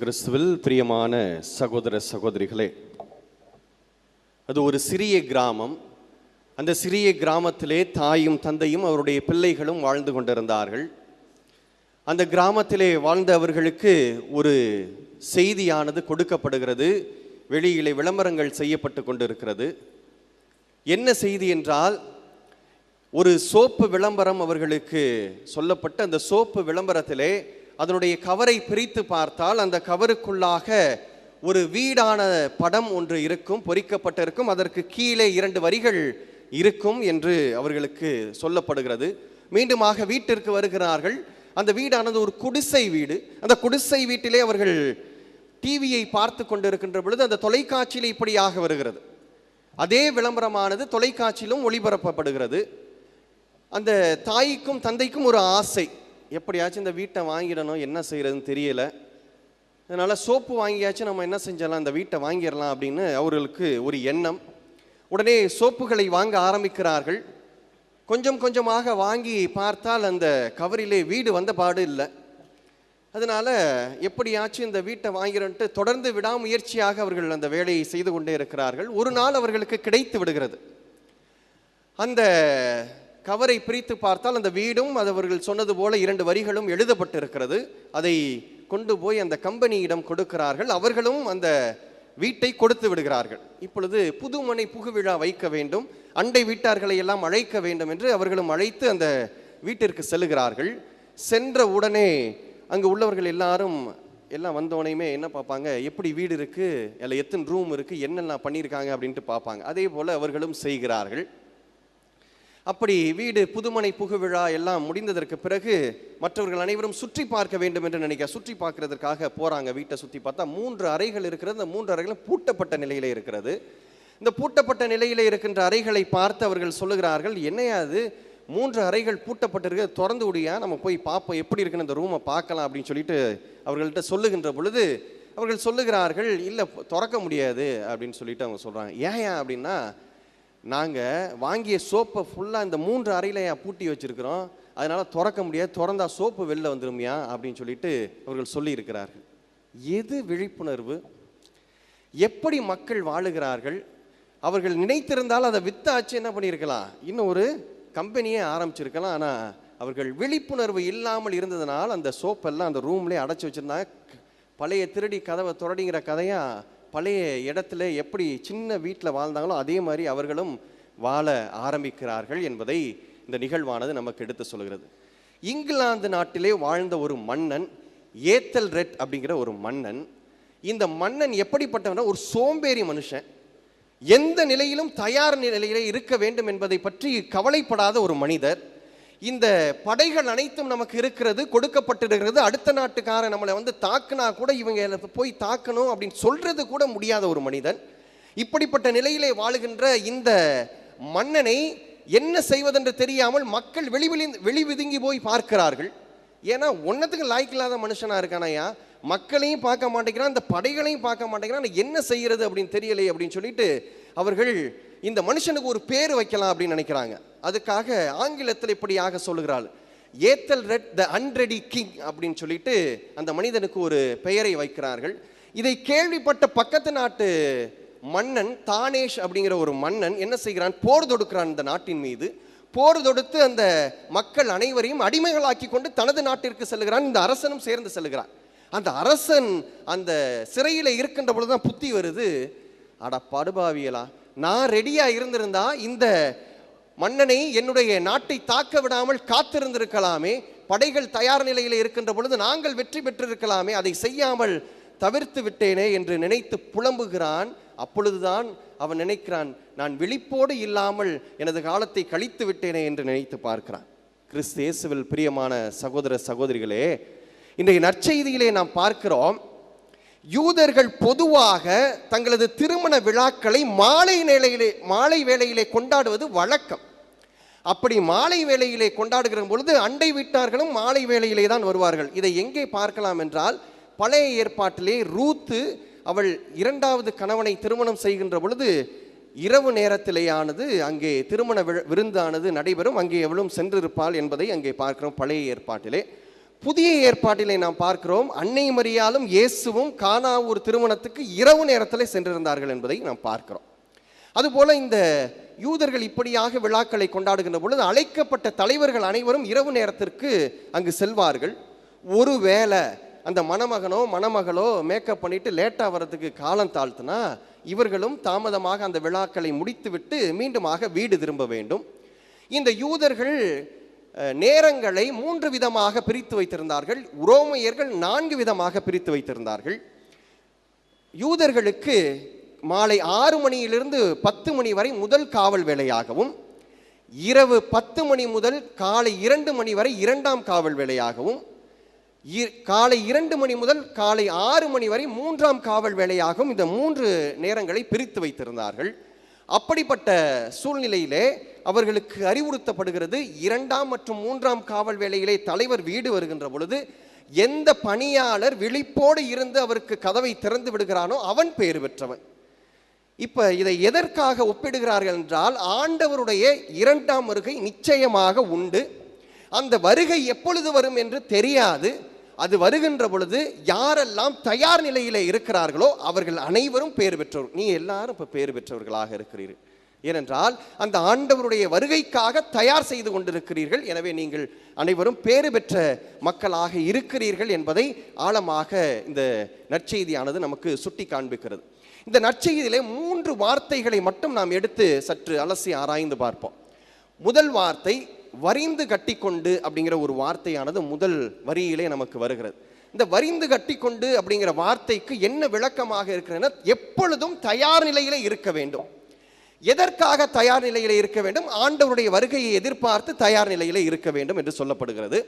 கிறிஸ்துவில் பிரியமான சகோதர சகோதரிகளே அது ஒரு சிறிய கிராமம். அந்த சிறிய கிராமத்திலே தாயும் தந்தையும் அவருடைய பிள்ளைகளும் வாழ்ந்து கொண்டிருந்தார்கள். அந்த கிராமத்திலே வாழ்ந்தவர்களுக்கு ஒரு செய்தியானது கொடுக்கப்படுகிறது. வெளியிலே விளம்பரங்கள் செய்யப்பட்டு கொண்டிருக்கிறது. என்ன செய்தி என்றால் ஒரு சோப்பு விளம்பரம் அவர்களுக்கு சொல்லப்பட்டு அந்த சோப்பு விளம்பரத்திலே அதனுடைய கவரை பிரித்து பார்த்தால் அந்த கவருக்குள்ளாக ஒரு வீடான படம் ஒன்று இருக்கும் பொறிக்கப்பட்டிருக்கும். அதற்கு கீழே இரண்டு வரிகள் இருக்கும் என்று அவர்களுக்கு சொல்லப்படுகிறது. மீண்டுமாக வீட்டிற்கு வருகிறார்கள். அந்த வீடானது ஒரு குடிசை வீடு. அந்த குடிசை வீட்டிலே அவர்கள் டிவியை பார்த்து கொண்டிருக்கின்ற பொழுது அந்த தொலைக்காட்சியில் இப்படியாக வருகிறது. அதே விளம்பரமானது தொலைக்காட்சியிலும் ஒளிபரப்பப்படுகிறது. அந்த தாய்க்கும் தந்தைக்கும் ஒரு ஆசை. எப்படியாச்சும் இந்த வீட்டை வாங்கிடணும் என்ன செய்கிறதுன்னு தெரியல. அதனால் சோப்பு வாங்கியாச்சும் நம்ம என்ன செஞ்சிடலாம் இந்த வீட்டை வாங்கிடலாம் அப்படின்னு அவர்களுக்கு ஒரு எண்ணம். உடனே சோப்புகளை வாங்க ஆரம்பிக்கிறார்கள். கொஞ்சம் கொஞ்சமாக வாங்கி பார்த்தால் அந்த கவரிலே வீடு வந்த பாடு இல்லை. அதனால் எப்படியாச்சும் இந்த வீட்டை வாங்கிறன்ட்டு தொடர்ந்து விடாமுயற்சியாக அவர்கள் அந்த வேலையை செய்து கொண்டே இருக்கிறார்கள். ஒரு நாள் அவர்களுக்கு கிடைத்து விடுகிறது. அந்த கவரை பிரித்து பார்த்தால் அந்த வீடும் அது அவர்கள் சொன்னது போல இரண்டு வரிகளும் எழுதப்பட்டிருக்கிறது. அதை கொண்டு போய் அந்த கம்பெனியிடம் கொடுக்கிறார்கள். அவர்களும் அந்த வீட்டை கொடுத்து விடுகிறார்கள். இப்பொழுது புதுமனை புகுவிழா வைக்க வேண்டும். அண்டை வீட்டார்களை எல்லாம் அழைக்க வேண்டும் என்று அவர்களும் அழைத்து அந்த வீட்டிற்கு செல்லுகிறார்கள். சென்ற உடனே அங்கு உள்ளவர்கள் எல்லாரும் எல்லாம் வந்தோடனையுமே என்ன பார்ப்பாங்க? எப்படி வீடு இருக்குது அதில் எத்தனை ரூம் இருக்குது என்னெல்லாம் பண்ணியிருக்காங்க? அப்படின்ட்டு பார்ப்பாங்க. அதே போல் அவர்களும் செய்கிறார்கள். அப்படி வீடு புதுமனை புகுவிழா எல்லாம் முடிந்ததற்கு பிறகு மற்றவர்கள் அனைவரும் சுற்றி பார்க்க வேண்டும் என்று நினைக்க சுற்றி பார்க்கறதற்காக போகிறாங்க வீட்டை சுற்றி பார்த்தா மூன்று அறைகள் இருக்கிறது. அந்த மூன்று அறைகளும் பூட்டப்பட்ட நிலையில் இருக்கிறது. இந்த பூட்டப்பட்ட நிலையில் இருக்கின்ற அறைகளை பார்த்து அவர்கள் சொல்லுகிறார்கள் என்னையாது மூன்று அறைகள் பூட்டப்பட்டிருக்க திறந்து விடியா? நம்ம போய் பார்ப்போம். எப்படி இருக்குன்னு இந்த ரூமை பார்க்கலாம். அப்படின்னு சொல்லிட்டு அவர்கள்ட்ட சொல்லுகின்ற பொழுது அவர்கள் சொல்லுகிறார்கள் இல்லை திறக்க முடியாது. அப்படின்னு சொல்லிட்டு அவங்க சொல்கிறாங்க ஏன் அப்படின்னா நாங்கள் வாங்கிய சோப்பை ஃபுல்லாக இந்த மூன்று அறையில பூட்டி வச்சுருக்கிறோம். அதனால் திறக்க முடியாது. திறந்தா சோப்பு வெளில வந்துருமியா? அப்படின்னு சொல்லிட்டு அவர்கள் சொல்லியிருக்கிறார்கள். எது விழிப்புணர்வு? எப்படி மக்கள் வாழுகிறார்கள்? அவர்கள் நினைத்திருந்தால் அதை வித்தாச்சு என்ன பண்ணியிருக்கலாம்? இன்னும் ஒரு கம்பெனியே ஆரம்பிச்சிருக்கலாம். ஆனால் அவர்கள் விழிப்புணர்வு இல்லாமல் இருந்ததனால் அந்த சோப்பெல்லாம் அந்த ரூம்லேயே அடைச்சி வச்சுருந்தாங்க. பழைய திருடி கதவை தொடடிங்கிற கதையாக பழைய இடத்துல எப்படி சின்ன வீட்டில் வாழ்ந்தாங்களோ அதே மாதிரி அவர்களும் வாழ ஆரம்பிக்கிறார்கள் என்பதை இந்த நிகழ்வானது நமக்கு எடுத்து சொல்கிறது. இங்கிலாந்து நாட்டிலே வாழ்ந்த ஒரு மன்னன் ஏத்தல் ரெட் அப்படிங்கிற ஒரு மன்னன். இந்த மன்னன் எப்படிப்பட்டவனா? ஒரு சோம்பேறி மனுஷன். எந்த நிலையிலும் தயார் நிலையிலே இருக்க வேண்டும் என்பதை பற்றி கவலைப்படாத ஒரு மனிதர். இந்த படைகள் அனைத்தும் நமக்கு இருக்கிறது கொடுக்கப்பட்டிருக்கிறது. அடுத்த நாட்டுக்காரன் நம்மளை வந்து தாக்குனா கூட இவங்க போய் தாக்கணும் அப்படின்னு சொல்றது கூட முடியாத ஒரு மனிதன். இப்படிப்பட்ட நிலையிலே வாழுகின்ற இந்த மன்னனை என்ன செய்வதென்று தெரியாமல் மக்கள் வெளிவிழி வெளிவிதுங்கி போய் பார்க்கிறார்கள். ஏன்னா ஒன்னத்துக்கு லாய்க்கில்லாத மனுஷனா இருக்கானயா மக்களையும் பார்க்க மாட்டேங்கிறான் இந்த படைகளையும் பார்க்க மாட்டேங்கிறான் என்ன செய்யறது அப்படின்னு தெரியலையே அப்படின்னு சொல்லிட்டு அவர்கள் இந்த மனுஷனுக்கு ஒரு பேர் வைக்கலாம் அப்படின்னு நினைக்கிறாங்க. அதுக்காக ஆங்கிலத்தில் இப்படியாக சொல்லுகிறாள் ஏத்தல் ரெட் த அன்ரெடி கிங் அப்படின்னு சொல்லிட்டு அந்த மனிதனுக்கு ஒரு பெயரை வைக்கிறார்கள். இதை கேள்விப்பட்ட பக்கத்து நாட்டு மன்னன் தானேஷ் அப்படிங்கிற ஒரு மன்னன் என்ன செய்கிறான்? போர் தொடுக்கிறான் இந்த நாட்டின் மீது. போர் தொடுத்து அந்த மக்கள் அனைவரையும் அடிமைகளாக்கி கொண்டு தனது நாட்டிற்கு செல்கிறான் இந்த அரசனும் சேர்ந்து செல்கிறான் அந்த அரசன் அந்த சிறையில் இருக்கின்ற பொழுதுதான் புத்தி வருது. அட படுபாவியலா நான் ரெடியாக இருந்திருந்தா இந்த மன்னனை என்னுடைய நாட்டை தாக்க விடாமல் காத்திருந்திருக்கலாமே படைகள் தயார் நிலையில் இருக்கின்ற பொழுது நாங்கள் வெற்றி பெற்றிருக்கலாமே அதை செய்யாமல் தவிர்த்து விட்டேனே என்று நினைத்து புலம்புகிறான். அப்பொழுதுதான் அவன் நினைக்கிறான் நான் விழிப்போடு இல்லாமல் எனது காலத்தை கழித்து விட்டேனே என்று நினைத்து பார்க்கிறான். கிறிஸ்து இயேசுவில் பிரியமான சகோதர சகோதரிகளே இன்றைய நற்செய்தியிலே நாம் பார்க்கிறோம் யூதர்கள் பொதுவாக தங்களது திருமண விழாக்களை மாலை நிலையிலே மாலை வேளையிலே கொண்டாடுவது வழக்கம். அப்படி மாலை வேளையிலே கொண்டாடுகிற பொழுது அண்டை வீட்டார்களும் மாலை வேளையிலே தான் வருவார்கள். இதை எங்கே பார்க்கலாம் என்றால் பழைய ஏற்பாட்டிலே ரூத்து அவள் இரண்டாவது கணவனை திருமணம் செய்கின்ற பொழுது இரவு நேரத்திலேயானது அங்கே திருமண விருந்தானது நடைபெறும். அங்கே எவளும் சென்றிருப்பாள் என்பதை அங்கே பார்க்கிறோம் பழைய ஏற்பாட்டிலே. புதிய ஏற்பாட்டிலே நாம் பார்க்கிறோம் அன்னை மரியாலும் இயேசுவும் கானா ஒரு திருமணத்துக்கு இரவு நேரத்தில் சென்றிருந்தார்கள் என்பதை நாம் பார்க்கிறோம். அதுபோல் இந்த யூதர்கள் இப்படியாக விழாக்களை கொண்டாடுகின்ற பொழுது அழைக்கப்பட்ட தலைவர்கள் அனைவரும் இரவு நேரத்திற்கு அங்கு செல்வார்கள். ஒருவேளை அந்த மணமகனோ மணமகளோ மேக்கப் பண்ணிட்டு லேட்டாக வர்றதுக்கு காலம் தாழ்த்தினா இவர்களும் தாமதமாக அந்த விழாக்களை முடித்துவிட்டு மீண்டுமாக வீடு திரும்ப வேண்டும். இந்த யூதர்கள் நேரங்களை மூன்று விதமாக பிரித்து வைத்திருந்தார்கள். உரோமையர்கள் நான்கு விதமாக பிரித்து வைத்திருந்தார்கள். யூதர்களுக்கு மாலை ஆறு மணியிலிருந்து பத்து மணி வரை முதல் காவல் வேலையாகவும் இரவு பத்து மணி முதல் காலை இரண்டு மணி வரை இரண்டாம் காவல் வேலையாகவும் இ- காலை இரண்டு மணி முதல் காலை ஆறு மணி வரை மூன்றாம் காவல் வேலையாகவும் இந்த மூன்று நேரங்களை பிரித்து வைத்திருந்தார்கள். அப்படிப்பட்ட சூழ்நிலையிலே அவர்களுக்கு அறிவுறுத்தப்படுகிறது இரண்டாம் மற்றும் மூன்றாம் காவல் வேலையிலே தலைவர் வீடு வருகின்ற பொழுது எந்த பணியாளர் விழிப்போடு இருந்து அவருக்கு கதவை திறந்து விடுகிறானோ அவன் பெயர் பெற்றவன். இப்போ இதை எதற்காக ஒப்பிடுகிறார்கள் என்றால் ஆண்டவருடைய இரண்டாம் வருகை நிச்சயமாக உண்டு. அந்த வருகை எப்பொழுது வரும் என்று தெரியாது. அது வருகின்ற பொழுது யாரெல்லாம் தயார் நிலையில் இருக்கிறார்களோ அவர்கள் அனைவரும் பேர் பெற்றவர் நீ எல்லாரும் இப்போ பேர் பெற்றவர்களாக இருக்கிறீர்கள். ஏனென்றால் அந்த ஆண்டவருடைய வருகைக்காக தயார் செய்து கொண்டிருக்கிறீர்கள். எனவே நீங்கள் அனைவரும் பேறு பெற்ற மக்களாக இருக்கிறீர்கள் என்பதை ஆழமாக இந்த நற்செய்தியானது நமக்கு சுட்டி காண்பிக்கிறது இந்த நற்செய்தியிலே மூன்று வார்த்தைகளை மட்டும் நாம் எடுத்து சற்று அலசி ஆராய்ந்து பார்ப்போம். முதல் வார்த்தை வரிந்து கட்டிக்கொண்டு அப்படிங்கிற ஒரு வார்த்தையானது முதல் வரியிலே நமக்கு வருகிறது. இந்த வரிந்து கட்டிக்கொண்டு அப்படிங்கிற வார்த்தைக்கு என்ன விளக்கமாக இருக்கிறதுனா எப்பொழுதும் தயார் நிலையிலே இருக்க வேண்டும். எதற்காக தயார் நிலையில் இருக்க வேண்டும்? ஆண்டவருடைய வருகையை எதிர்பார்த்து தயார் நிலையிலே இருக்க வேண்டும் என்று சொல்லப்படுகிறது.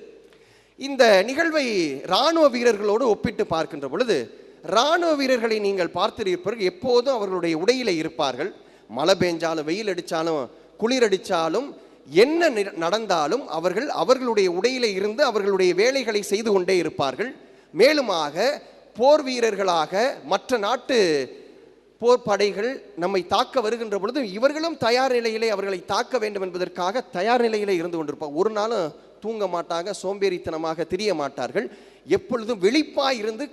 இந்த நிகழ்வை இராணுவ வீரர்களோடு ஒப்பிட்டு பார்க்கின்ற பொழுது இராணுவ வீரர்களை நீங்கள் பார்த்திருப்பீர்கள். எப்போதும் அவர்களுடைய உடையில இருப்பார்கள். மழை பெஞ்சாலும் வெயில் அடித்தாலும் குளிர் அடித்தாலும் என்ன நடந்தாலும் அவர்கள் அவர்களுடைய உடையில இருந்து அவர்களுடைய வேலைகளை செய்து கொண்டே இருப்பார்கள். மேலுமாக போர் வீரர்களாக மற்ற நாட்டு போர் படைகள் நம்மை தாக்க வருகின்ற பொழுது இவர்களும் தயார் நிலையிலே அவர்களை தாக்க வேண்டும் என்பதற்காக தயார் நிலையிலே இருந்து கொண்டிருப்பார். ஒரு நாளும் தூங்க மாட்டாங்க சோம்பேறித்தனமாக திரிய மாட்டார்கள். எப்பொழுதும் வெளிப்பாய் இருந்து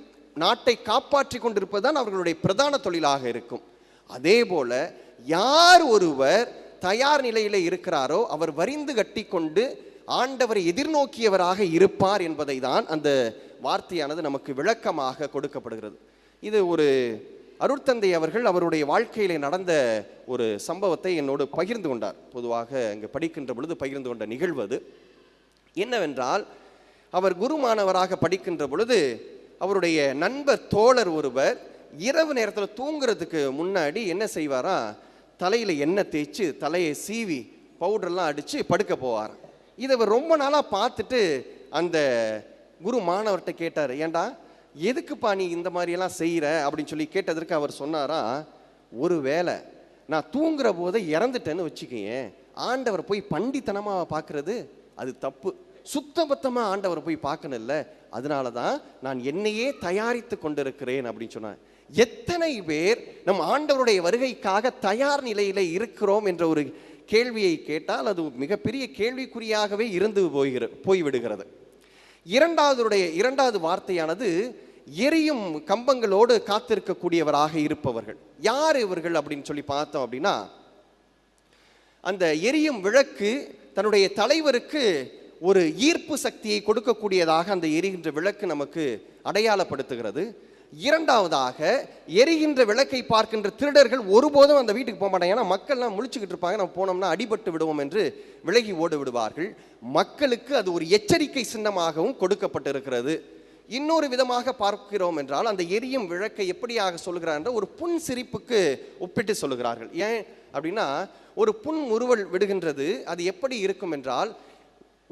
நாட்டை காப்பாற்றி கொண்டிருப்பதுதான் அவர்களுடைய பிரதான தொழிலாக இருக்கும். அதே போல யார் ஒருவர் தயார் நிலையில் இருக்கிறாரோ அவர் வரிந்து கட்டிக்கொண்டு ஆண்டவரை எதிர்நோக்கியவராக இருப்பார் என்பதை தான் அந்த வார்த்தையானது நமக்கு விளக்கமாக கொடுக்கப்படுகிறது. இது ஒரு அருட்தந்தை அவர்கள் அவருடைய வாழ்க்கையிலே நடந்த ஒரு சம்பவத்தை என்னோடு பகிர்ந்து கொண்டார். பொதுவாக அங்கே படிக்கின்ற பொழுது பகிர்ந்து கொண்ட நிகழ்வது என்னவென்றால் அவர் குருமானவராக படிக்கின்ற பொழுது அவருடைய நண்பர் தோழர் ஒருவர் இரவு நேரத்தில் தூங்குறதுக்கு முன்னாடி என்ன செய்வாரா? தலையில் எண்ணெய் தேய்ச்சி தலையை சீவி பவுடர்லாம் அடித்து படுக்க போவார் இதை இவர் ரொம்ப நாளாக பார்த்துட்டு அந்த குரு மாணவர்கிட்ட கேட்டார் ஏண்டா எதுக்குப்பா நீ இந்த மாதிரியெல்லாம் செய்கிற அப்படின்னு சொல்லி கேட்டதற்கு அவர் சொன்னாரா ஒரு வேளை நான் தூங்குற போதே இறந்துட்டேன்னு வச்சுக்கேன் ஆண்டவர் போய் பண்டித்தனமாக பார்க்குறது அது தப்பு. சுத்தபத்தமாக ஆண்டவரை போய் பார்க்கணும்ல அதனால தான் நான் என்னையே தயாரித்து கொண்டிருக்கிறேன் அப்படின்னு சொன்னேன் எத்தனை பேர் நம் ஆண்டவருடைய வருகைக்காக தயார் நிலையில் இருக்கிறோம் என்ற ஒரு கேள்வியை கேட்டால் அது மிகப்பெரிய கேள்விக்குறியாகவே இருந்து போகிற போய்விடுகிறது. இரண்டாவதுடைய இரண்டாவது வார்த்தையானது எரியும் கம்பங்களோடு காத்திருக்கக்கூடியவராக இருப்பவர்கள். யார் இவர்கள் அப்படின்னு சொல்லி பார்த்தோம் அப்படின்னா அந்த எரியும் விளக்கு தன்னுடைய தலைவருக்கு ஒரு ஈர்ப்பு சக்தியை கொடுக்கக்கூடியதாக அந்த எரிகின்ற விளக்கு நமக்கு அடையாளப்படுத்துகிறது. இரண்டாவதாக எரிகின்ற விளக்கை பார்க்கின்ற திருடர்கள் ஒருபோதும் அந்த வீட்டுக்கு போக மாட்டாங்க. ஏன்னா மக்கள்லாம் முழிச்சுக்கிட்டு இருப்பாங்க. நம்ம போனோம்னா அடிபட்டு விடுவோம் என்று விலகி ஓடி விடுவார்கள். மக்களுக்கு அது ஒரு எச்சரிக்கை சின்னமாகவும் கொடுக்கப்பட்டிருக்கிறது. இன்னொரு விதமாக பார்க்கிறோம் என்றால் அந்த எரியும் விளக்கை எப்படியாக சொல்கிறார் என்ற ஒரு புன் சிரிப்புக்கு ஒப்பிட்டு சொல்லுகிறார்கள் ஏன் அப்படின்னா ஒரு புன் உருவல் விடுகின்றது. அது எப்படி இருக்கும் என்றால்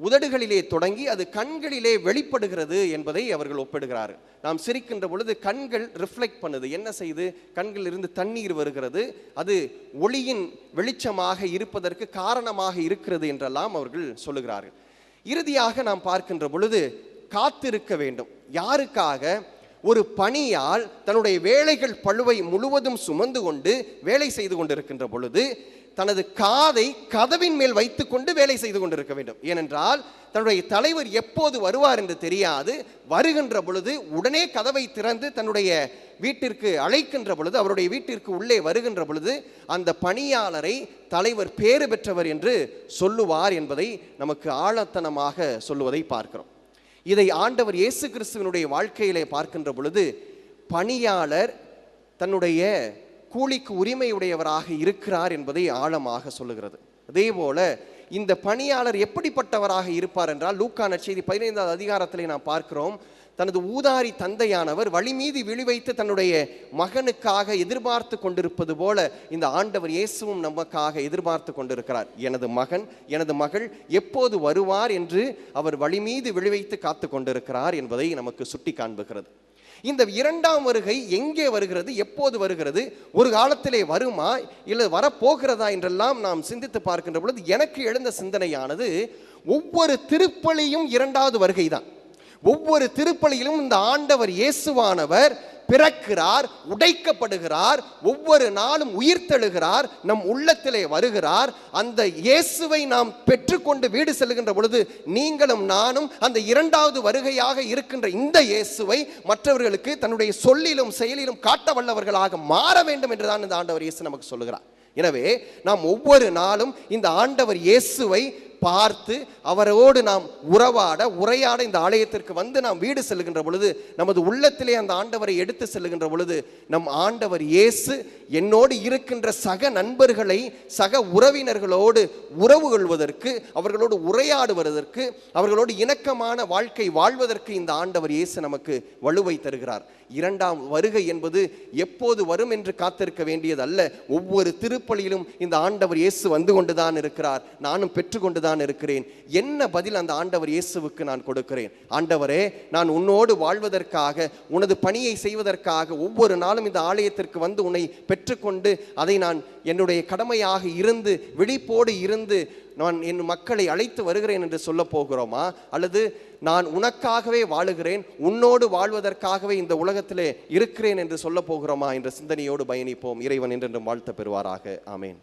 உதடுகளிலே தொடங்கி அது கண்களிலே வெளிப்படுகிறது என்பதை அவர்கள் ஒப்பிடுகிறார்கள். நாம் சிரிக்கின்ற பொழுது கண்கள் ரிஃப்ளெக்ட் பண்ணுது. என்ன செய்து? கண்களில் இருந்து தண்ணீர் வருகிறது. அது ஒளியின் வெளிச்சமாக இருப்பதற்கு காரணமாக இருக்கிறது என்றெல்லாம் அவர்கள் சொல்லுகிறார்கள். இறுதியாக நாம் பார்க்கின்ற பொழுது காத்திருக்க வேண்டும். யாருக்காக? ஒரு பணியால் தன்னுடைய வேலைகள் பழுவை முழுவதும் சுமந்து கொண்டு வேலை செய்து கொண்டிருக்கின்ற பொழுது தனது காதை கதவின் மேல் வைத்துக்கொண்டு வேலை செய்து கொண்டிருக்க வேண்டும். ஏனென்றால் தன்னுடைய தலைவர் எப்போது வருவார் என்று தெரியாது. வருகின்ற பொழுது உடனே கதவை திறந்து தன்னுடைய வீட்டிற்கு அழைக்கின்ற பொழுது அவருடைய வீட்டிற்கு உள்ளே வருகின்ற பொழுது அந்த பணியாளரை தலைவர் பேறு பெற்றவர் என்று சொல்லுவார் என்பதை நமக்கு ஆழத்தனமாக சொல்லுவதை பார்க்கிறோம். இதை ஆண்டவர் இயேசு கிறிஸ்துவனுடைய வாழ்க்கையிலே பார்க்கின்ற பொழுது பணியாளர் தன்னுடைய கூலிக்கு உரிமையுடையவராக இருக்கிறார் என்பதை ஆழமாக சொல்லுகிறது. அதே போல இந்த பணியாளர் எப்படிப்பட்டவராக இருப்பார் என்றால் லூக்கான செய்தி பதினைந்தாவது அதிகாரத்திலே நாம் பார்க்கிறோம். தனது ஊதாரி தந்தையானவர் வழி மீது விழிவைத்து தன்னுடைய மகனுக்காக எதிர்பார்த்து கொண்டிருப்பது போல இந்த ஆண்டவர் இயேசுவும் நமக்காக எதிர்பார்த்து கொண்டிருக்கிறார். எனது மகன் எனது மகள் எப்போது வருவார்? என்று அவர் வழி மீது விழிவைத்து காத்து கொண்டிருக்கிறார் என்பதை நமக்கு சுட்டி காண்புகிறது இந்த இரண்டாம் வருகை எங்கே வருகிறது எப்போது வருகிறது ஒரு காலத்திலே வருமா இல்லை வரப்போகிறதா என்றெல்லாம் நாம் சிந்தித்து பார்க்கின்ற பொழுது எனக்கு எழுந்த சிந்தனையானது ஒவ்வொரு திருப்பலியும் இரண்டாவது வருகை தான் ஒவ்வொரு திருப்பலியிலும் இந்த ஆண்டவர் இயேசுவானவர் பிறக்கிறார் உடைக்கப்படுகிறார் ஒவ்வொரு நாளும் உயிர்த்தெழுகிறார் நம் உள்ளத்திலே வருகிறார். அந்த இயேசுவை நாம் பெற்றுக்கொண்டு வீடு செல்கின்ற பொழுது நீங்களும் நானும் அந்த இரண்டாவது வருகையாக இருக்கின்ற இந்த இயேசுவை மற்றவர்களுக்கு தன்னுடைய சொல்லிலும் செயலிலும் காட்ட வல்லவர்களாக மாற வேண்டும் என்றுதான் இந்த ஆண்டவர் இயேசு நமக்கு சொல்லுகிறார். எனவே நாம் ஒவ்வொரு நாளும் இந்த ஆண்டவர் இயேசுவை பார்த்து அவரோடு நாம் உறவாட உரையாட இந்த ஆலயத்திற்கு வந்து நாம் வீடு செல்கின்ற பொழுது நமது உள்ளத்திலே அந்த ஆண்டவரை எடுத்து செல்கின்ற பொழுது நம் ஆண்டவர் இயேசு என்னோடு இருக்கின்ற சக நண்பர்களை சக உறவினர்களோடு உறவு கொள்வதற்கு அவர்களோடு உரையாடுவதற்கு அவர்களோடு இணக்கமான வாழ்க்கை வாழ்வதற்கு இந்த ஆண்டவர் இயேசு நமக்கு வலுவை தருகிறார். இரண்டாம் வருகை என்பது எப்போது வரும் என்று காத்திருக்க வேண்டியதல்ல. ஒவ்வொரு திருப்பலியிலும் இந்த ஆண்டவர் இயேசு வந்து கொண்டுதான் இருக்கிறார். நானும் பெற்றுக்கொண்டுதான் இருக்கிறேன். என்ன பதில் அந்த ஆண்டவர் இயேசுவுக்கு நான் கொடுக்கிறேன்? ஆண்டவரே நான் உன்னோடு வாழ்வதற்காக உனது பணியை செய்வதற்காக ஒவ்வொரு நாளும் இந்த ஆலயத்திற்கு வந்து உன்னை பெற்றுக்கொண்டு அதை நான் என்னுடைய கடமையாக இருந்து விழிப்போடு இருந்து நான் என் மக்களை அழைத்து வருகிறேன் என்று சொல்ல போகிறோமா? அல்லது நான் உனக்காகவே வாழுகிறேன் உன்னோடு வாழ்வதற்காகவே இந்த உலகத்திலே இருக்கிறேன் என்று சொல்ல போகிறோமா? என்ற சிந்தனையோடு பயணிப்போம். இறைவன் என்றென்றும் வாழ்த்த பெறுவாராக. ஆமேன்.